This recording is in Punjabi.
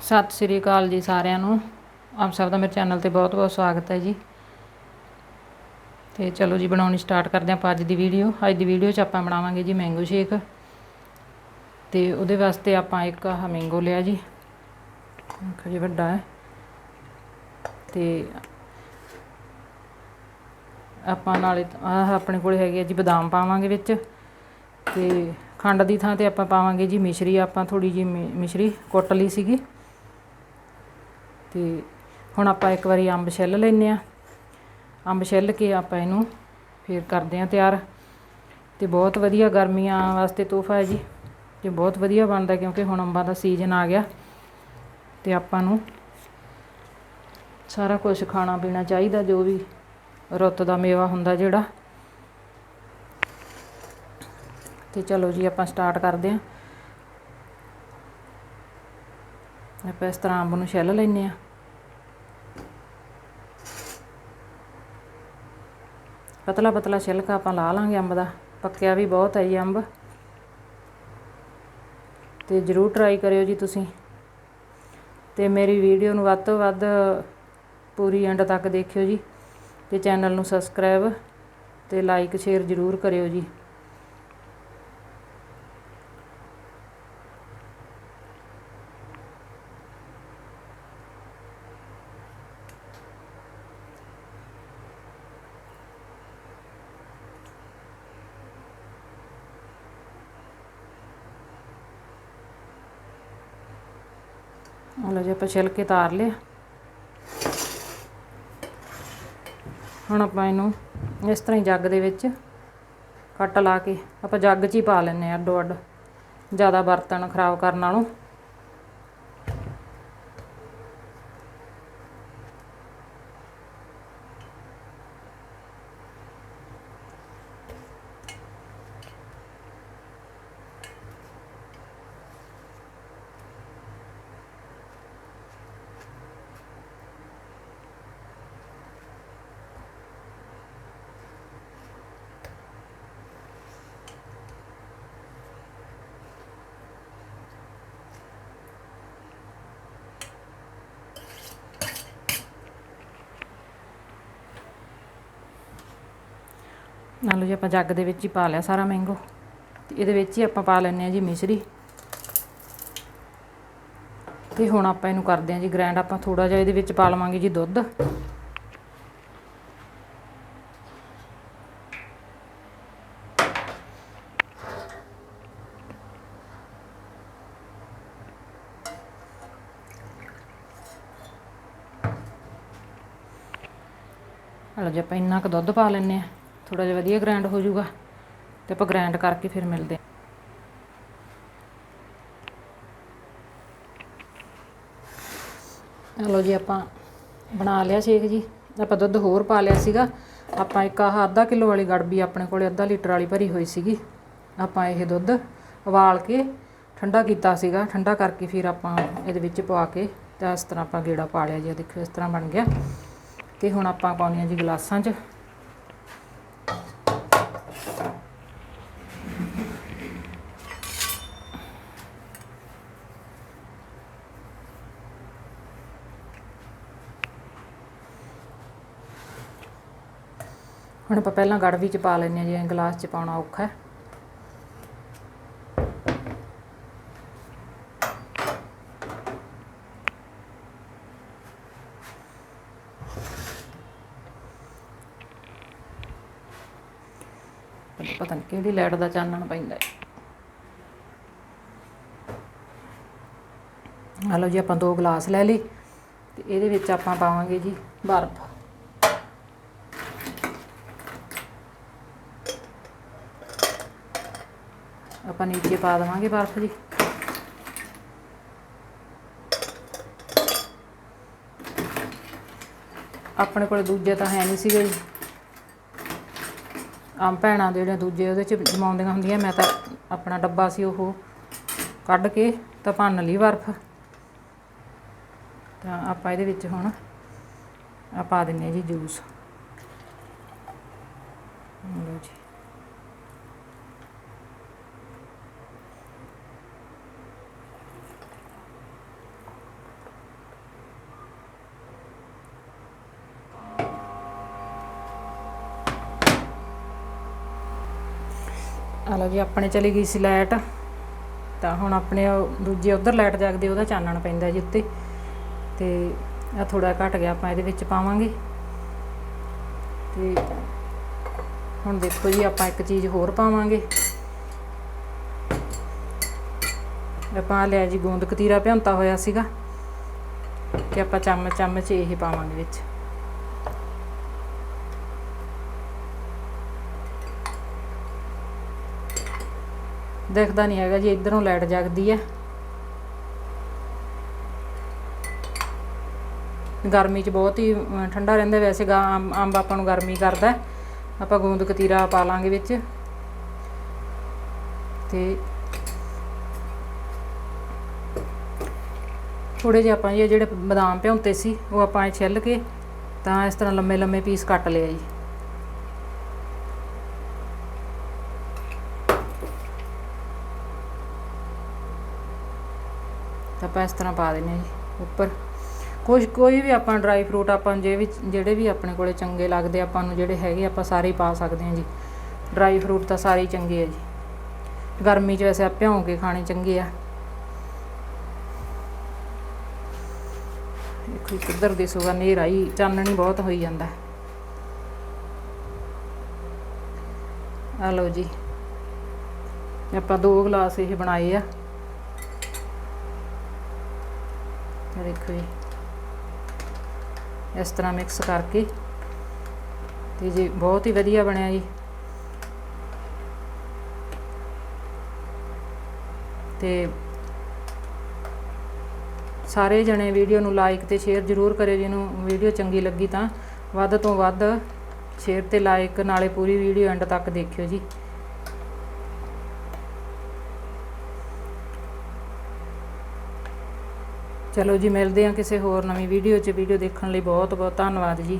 ਸਤਿ ਸ੍ਰੀ ਅਕਾਲ ਜੀ ਸਾਰਿਆਂ ਨੂੰ। ਆਪ ਸਭ ਦਾ ਮੇਰੇ ਚੈਨਲ ਤੇ ਬਹੁਤ ਬਹੁਤ ਸਵਾਗਤ ਹੈ ਜੀ। ਤੇ ਚਲੋ ਜੀ, ਬਣਾਉਣੀ ਸਟਾਰਟ ਕਰਦੇ ਆਪਾਂ ਅੱਜ ਦੀ ਵੀਡੀਓ। ਅੱਜ ਦੀ ਵੀਡੀਓ 'ਚ ਆਪਾਂ ਬਣਾਵਾਂਗੇ ਜੀ ਮੈਂਗੋ ਸ਼ੇਕ ਤੇ ਉਹਦੇ ਵਾਸਤੇ ਆਪਾਂ ਇੱਕ ਆਹ ਮੈਂਗੋ ਲਿਆ ਜੀ। ਦੇਖੋ ਜੀ, ਵੱਡਾ ਹੈ। ਤੇ ਆਪਾਂ ਨਾਲੇ ਆਹ ਆਪਣੇ ਕੋਲੇ ਹੈਗੇ ਆ ਜੀ ਬਦਾਮ ਪਾਵਾਂਗੇ ਵਿੱਚ। ਤੇ ਖੰਡ ਦੀ ਥਾਂ ਤੇ ਆਪਾਂ ਪਾਵਾਂਗੇ ਜੀ ਮਿਸ਼ਰੀ। ਆਪਾਂ ਥੋੜੀ ਜੀ ਮਿਸ਼ਰੀ ਕੁੱਟ ਲਈ ਸੀਗੀ। ਤੇ ਹੁਣ ਆਪਾਂ ਇੱਕ ਵਾਰੀ ਅੰਬ ਛਿੱਲ ਲੈਨੇ ਆ ਅੰਬ ਛਿੱਲ ਕੇ ਆਪਾਂ ਇਹਨੂੰ ਫੇਰ ਕਰਦੇ ਆ ਤਿਆਰ। ਤੇ ਬਹੁਤ ਵਧੀਆ ਗਰਮੀਆਂ ਵਾਸਤੇ ਤੋਹਫਾ ਹੈ ਜੀ। ਤੇ ਬਹੁਤ ਵਧੀਆ ਬਣਦਾ ਕਿਉਂਕਿ ਹੁਣ ਅੰਬਾਂ ਦਾ ਸੀਜ਼ਨ ਆ ਗਿਆ। ਤੇ ਆਪਾਂ ਨੂੰ ਸਾਰਾ ਕੁਝ ਖਾਣਾ ਪੀਣਾ ਚਾਹੀਦਾ, ਜੋ ਵੀ ਰੁੱਤ ਦਾ ਮੇਵਾ ਹੁੰਦਾ ਜਿਹੜਾ। ਤੇ ਚਲੋ ਜੀ ਆਪਾਂ ਸਟਾਰਟ ਕਰਦੇ ਆਂ ਆਪਾਂ ਇਸ ਤਰ੍ਹਾਂ ਅੰਬ ਨੂੰ ਛਿੱਲ ਲੈਨੇ ਆ ਪਤਲਾ ਪਤਲਾ ਛਿਲਕਾ ਆਪਾਂ ਲਾ ਲਾਂਗੇ ਅੰਬ ਦਾ। ਪੱਕਿਆ ਵੀ ਬਹੁਤ ਹੈ ਜੀ ਅੰਬ। ਤੇ ਜਰੂਰ ਟਰਾਈ ਕਰਿਓ ਜੀ ਤੁਸੀਂ। ਤੇ ਮੇਰੀ ਵੀਡੀਓ ਨੂੰ ਵੱਧ ਤੋਂ ਵੱਧ ਪੂਰੀ ਐਂਡ ਤੱਕ ਦੇਖਿਓ ਜੀ। ਤੇ ਚੈਨਲ ਨੂੰ ਸਬਸਕ੍ਰਾਈਬ ਤੇ ਲਾਈਕ ਸ਼ੇਅਰ ਜਰੂਰ ਕਰਿਓ ਜੀ। ਲਓ ਜੀ, ਆਪਾਂ ਛਿਲਕੇ ਤਾਰ ਲਿਆ ਹੁਣ ਆਪਾਂ ਇਹਨੂੰ ਇਸ ਤਰ੍ਹਾਂ ਹੀ ਜੱਗ ਦੇ ਵਿੱਚ ਕੱਟ ਲਾ ਕੇ ਆਪਾਂ ਜੱਗ 'ਚ ਹੀ ਪਾ ਲੈਨੇ ਆ ਅੱਡੋ ਅੱਡ ਜ਼ਿਆਦਾ ਬਰਤਨ ਖਰਾਬ ਕਰਨ ਨਾਲੋਂ। ਨਾਲ ਜੀ ਆਪਾਂ ਜੱਗ ਦੇ ਵਿੱਚ ਹੀ ਪਾ ਲਿਆ ਸਾਰਾ ਮੈਂਗੋ ਤੇ ਇਹਦੇ ਵਿੱਚ ਹੀ ਆਪਾਂ ਪਾ ਲੈਣੇ ਆ ਜੀ ਮਿਸ਼ਰੀ। ਤੇ ਹੁਣ ਆਪਾਂ ਇਹਨੂੰ ਕਰਦੇ ਆ ਜੀ ਗ੍ਰਾਈਂਡ ਆਪਾਂ ਥੋੜਾ ਜਿਹਾ ਇਹਦੇ ਵਿੱਚ ਪਾ ਲਵਾਂਗੇ ਜੀ ਦੁੱਧ। ਹਲੋ ਜੀ ਆਪਾਂ ਇੰਨਾ ਕੁ ਦੁੱਧ ਪਾ ਲੈਣੇ ਆ ਥੋੜਾ ਜਿਹਾ ਵਧੀਆ ਗ੍ਰੈਂਡ ਹੋ ਜਾਊਗਾ ਤੇ ਆਪਾਂ ਗ੍ਰੈਂਡ ਕਰਕੇ ਫਿਰ ਮਿਲਦੇ ਹਾਂ। ਲਓ ਜੀ, ਆਪਾਂ ਬਣਾ ਲਿਆ ਸ਼ੇਕ ਜੀ। ਆਪਾਂ ਦੁੱਧ ਹੋਰ ਪਾ ਲਿਆ ਸੀਗਾ। ਆਪਾਂ ਇੱਕ ਆਹ ਅੱਧਾ ਕਿਲੋ ਵਾਲੀ ਗੜਬੀ ਆਪਣੇ ਕੋਲੇ ਅੱਧਾ ਲੀਟਰ ਵਾਲੀ ਭਰੀ ਹੋਈ ਸੀਗੀ। ਆਪਾਂ ਇਹ ਦੁੱਧ ਉਬਾਲ ਕੇ ਠੰਡਾ ਕੀਤਾ ਸੀਗਾ। ਠੰਡਾ ਕਰਕੇ ਫਿਰ ਆਪਾਂ ਇਹਦੇ ਵਿੱਚ ਪਵਾ ਕੇ ਤਾਂ ਇਸ ਤਰ੍ਹਾਂ ਆਪਾਂ ਗੇੜਾ ਪਾ ਲਿਆ ਜੀ। ਦੇਖੋ, ਇਸ ਤਰ੍ਹਾਂ ਬਣ ਗਿਆ। ਤੇ ਹੁਣ ਆਪਾਂ ਪਾਉਣੀਆਂ ਜੀ ਗਲਾਸਾਂ 'ਚ। ਹੁਣ ਆਪਾਂ ਪਹਿਲਾਂ ਗੜਵੀ ਚ ਪਾ ਲੈਂਦੇ ਹਾਂ ਜਿਵੇਂ ਗਲਾਸ ਚ ਪਾਉਣਾ ਔਖਾ ਹੈ। ਪਤਾ ਨਹੀਂ ਕਿਹੜੀ ਲਾਈਟ ਦਾ ਚਾਨਣ ਪੈਂਦਾ ਹੈ। ਲਓ ਜੀ, ਆਪਾਂ ਦੋ ਗਲਾਸ ਲੈ ਲਈ ਤੇ ਇਹਦੇ ਵਿੱਚ ਆਪਾਂ ਪਾਵਾਂਗੇ ਜੀ ਬਰਫ਼। ਆਪਾਂ ਨੀਚੇ ਪਾ ਦੇਵਾਂਗੇ ਬਰਫ਼ ਜੀ। ਆਪਣੇ ਕੋਲ ਦੂਜੇ ਤਾਂ ਹੈ ਨਹੀਂ ਸੀਗੇ ਜੀ। ਆਮ ਭੈਣਾਂ ਦੇ ਜਿਹੜੇ ਦੂਜੇ ਉਹਦੇ ਚ ਜਮਾਉਂਦੀਆਂ ਹੁੰਦੀਆਂ, ਮੈਂ ਤਾਂ ਆਪਣਾ ਡੱਬਾ ਸੀ ਉਹ ਕੱਢ ਕੇ ਤਾਂ ਭੰਨ ਲਈ ਬਰਫ਼। ਤਾਂ ਆਪਾਂ ਇਹਦੇ ਵਿੱਚ ਹੁਣ ਆ ਪਾ ਦਿੰਨੇ ਜੀ ਜੂਸ ਲਓ ਜੀ ਆ ਲਓ ਜੀ, ਆਪਣੇ ਚਲੀ ਗਈ ਸੀ ਲਾਈਟ। ਤਾਂ ਹੁਣ ਆਪਣੇ ਉਹ ਦੂਜੇ ਉਧਰ ਲਾਈਟ ਜਗਦੀ, ਉਹਦਾ ਚਾਨਣ ਪੈਂਦਾ ਜੀ ਉੱਤੇ। ਤੇ ਆ ਥੋੜਾ ਘਟ ਗਿਆ, ਆਪਾਂ ਇਹਦੇ ਵਿੱਚ ਪਾਵਾਂਗੇ। ਤੇ ਹੁਣ ਦੇਖੋ ਜੀ, ਆਪਾਂ ਇੱਕ ਚੀਜ਼ ਹੋਰ ਪਾਵਾਂਗੇ। ਆਪਾਂ ਲਿਆ ਜੀ ਗੂੰਦ ਕਤੀਰਾ ਭਿਉਂਤਾ ਹੋਇਆ ਸੀਗਾ। ਤੇ ਆਪਾਂ ਚਮਚ ਚਮਚ ਇਹ ਪਾਵਾਂਗੇ ਵਿੱਚ। ਦਿਖਦਾ ਨਹੀਂ ਹੈਗਾ ਜੀ, ਇਧਰੋਂ ਲਾਈਟ ਜਗਦੀ ਹੈ ਗਰਮੀ 'ਚ ਬਹੁਤ ਹੀ ਠੰਡਾ ਰਹਿੰਦਾ ਵੈਸੇ ਗਾ ਅੰਬ ਅੰਬ ਆਪਾਂ ਨੂੰ ਗਰਮੀ ਕਰਦਾ। ਆਪਾਂ ਗੂੰਦ ਕਤੀਰਾ ਪਾ ਲਾਂਗੇ ਵਿੱਚ। ਤੇ ਥੋੜੇ ਜਿਹਾ ਆਪਾਂ ਇਹ ਜਿਹੜੇ ਬਦਾਮ ਭਿਉਂਤੇ ਸੀ, ਉਹ ਆਪਾਂ ਇਹ ਛਿੱਲ ਕੇ ਤਾਂ ਇਸ ਤਰ੍ਹਾਂ ਲੰਮੇ ਲੰਮੇ ਪੀਸ ਕੱਟ ਲਿਆ ਜੀ। ਤਾਂ ਆਪਾਂ ਇਸ ਤਰ੍ਹਾਂ ਪਾ ਦਿੰਦੇ ਹਾਂ ਜੀ, ਉੱਪਰ। ਕੁਝ, ਕੋਈ ਵੀ ਆਪਾਂ ਡਰਾਈ ਫਰੂਟ ਆਪਾਂ ਜੇ ਵੀ, ਜਿਹੜੇ ਵੀ ਆਪਣੇ ਕੋਲੇ ਚੰਗੇ ਲੱਗਦੇ ਆਪਾਂ ਨੂੰ ਜਿਹੜੇ ਹੈਗੇ, ਆਪਾਂ ਸਾਰੇ ਹੀ ਪਾ ਸਕਦੇ ਹਾਂ ਜੀ। ਡਰਾਈ ਫਰੂਟ ਤਾਂ ਸਾਰੇ ਹੀ ਚੰਗੇ ਆ ਜੀ। ਗਰਮੀ 'ਚ ਵੈਸੇ ਆ ਭਿਉਂ ਕੇ ਖਾਣੇ ਚੰਗੇ ਆ। ਦੇਖੋ ਜੀ, ਕਿੱਧਰ ਦਿਸੂਗਾ ਹਨੇਰਾ ਹੀ ਚਾਨਣੀ ਬਹੁਤ ਹੋਈ ਜਾਂਦਾ। ਹੈ। ਆ ਲਓ ਜੀ। ਆਪਾਂ ਦੋ ਗਲਾਸ ਇਹ ਬਣਾਏ ਆ ਇਹ ਦੇਖੋ ਜੀ। ਇਸ ਤਰ੍ਹਾਂ ਮਿਕਸ ਕਰਕੇ। ਤੇ ਜੀ ਬਹੁਤ ਹੀ ਵਧੀਆ ਬਣਿਆ ਜੀ। ਤੇ ਸਾਰੇ ਜਣੇ ਵੀਡੀਓ ਨੂੰ ਲਾਈਕ ਤੇ ਸ਼ੇਅਰ ਜ਼ਰੂਰ ਕਰਿਓ ਜਿਹਨੂੰ ਵੀਡੀਓ ਚੰਗੀ ਲੱਗੀ ਤਾਂ ਵੱਧ ਤੋਂ ਵੱਧ ਸ਼ੇਅਰ ਤੇ ਲਾਈਕ ਨਾਲੇ ਪੂਰੀ ਵੀਡੀਓ ਐਂਡ ਤੱਕ ਦੇਖਿਓ ਜੀ। ਚਲੋ ਜੀ, ਮਿਲਦੇ ਹਾਂ ਕਿਸੇ ਹੋਰ ਨਵੀਂ ਵੀਡੀਓ 'ਚ। ਵੀਡੀਓ ਦੇਖਣ ਲਈ ਬਹੁਤ ਬਹੁਤ ਧੰਨਵਾਦ ਜੀ।